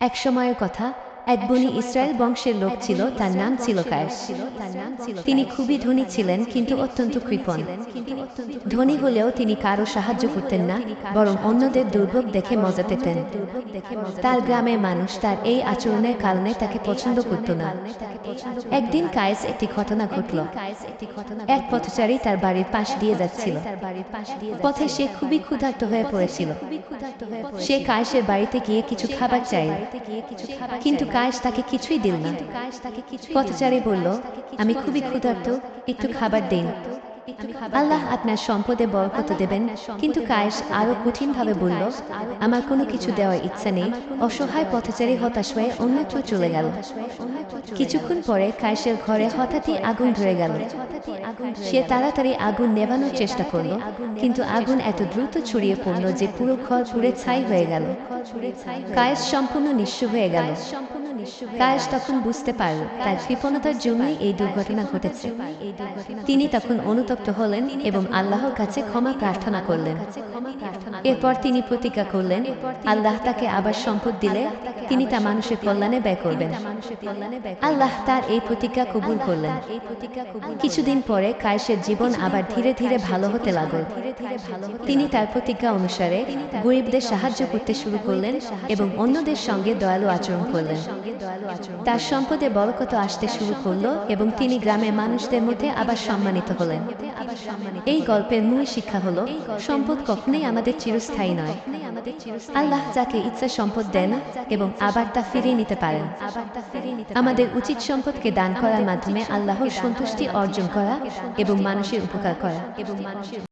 এক সময়ের কথা এক বনি ইসরায়েল বংশের লোক ছিল, তার নাম ছিল কায়েস। তিনি খুবই ধনী ছিলেন, কিন্তু অত্যন্ত কৃপণ। ধনী হলেও তিনি কারও সাহায্য করতেন না, বরং অন্যদের দুর্ভোগ দেখে মজা পেতেন। তার গ্রামের মানুষ তার এই আচরণের কারণে তাকে পছন্দ করত না। একদিন কায়েস একটি ঘটনা ঘটল। এক পথচারী তার বাড়ির পাশ দিয়ে যাচ্ছিল। পথে সে খুবই ক্ষুধার্ত হয়ে পড়েছিল। সে কায়েসের বাড়িতে গিয়ে কিছু খাবার চাইল। কিন্তু কায়েস তাকে কিছুই দিল না। পথচারী বলল আমি খুবই ক্ষুধার্ত একটু খাবার দিন। আল্লাহ আপনার সম্পদে বরকত দেবেন। কিন্তু কায়েস আরও কঠিনভাবে বলল আমার কোনো কিছু দেওয়ার ইচ্ছা নেই। অসহায় পথচারী হতাশ হয়ে অন্যত্র চলে গেল। কিছুক্ষণ পরে কায়েসের ঘরে হঠাৎই আগুন ধরে গেল। সে তাড়াতাড়ি আগুন নেভানোর চেষ্টা করল কিন্তু আগুন এত দ্রুত ছড়িয়ে পড়ল যে পুরো ঘর পুড়ে ছাই হয়ে গেল। কায়েস সম্পূর্ণ নিঃস্ব হয়ে গেল। কায়েস তখন বুঝতে পারল তার কৃপণতার জন্যই এই দুর্ঘটনা ঘটেছে। তিনি তখন অনুতপ্ত হলেন এবং আল্লাহর কাছে ক্ষমা প্রার্থনা করলেন। এরপর তিনি প্রতিজ্ঞা করলেন, আল্লাহ তাকে আবার সম্পদ দিলে তিনি তা মানুষের কল্যাণে ব্যয় করবেন। আল্লাহ তার এই প্রতিজ্ঞা কবুল করলেন। কিছুদিন পরে কায়েসের জীবন আবার ধীরে ধীরে ভালো হতে লাগল। তিনি তার প্রতিজ্ঞা অনুসারে গরিবদের সাহায্য করতে শুরু করলেন এবং অন্যদের সঙ্গে দয়ালু আচরণ করলেন। তার সম্পদে বরকত আসতে শুরু করল এবং তিনি গ্রামের মানুষদের মধ্যে আবার সম্মানিত হলেন। এই গল্পের মূল শিক্ষা হলো, সম্পদ কখনোই আমাদের চিরস্থায়ী নয়। আল্লাহ যাকে ইচ্ছা সম্পদ দেন এবং আবার তা ফিরিয়ে নিতে পারেন। আমাদের উচিত সম্পদকে দান করার মাধ্যমে আল্লাহর সন্তুষ্টি অর্জন করা এবং মানুষের উপকার করা। এবং মানুষের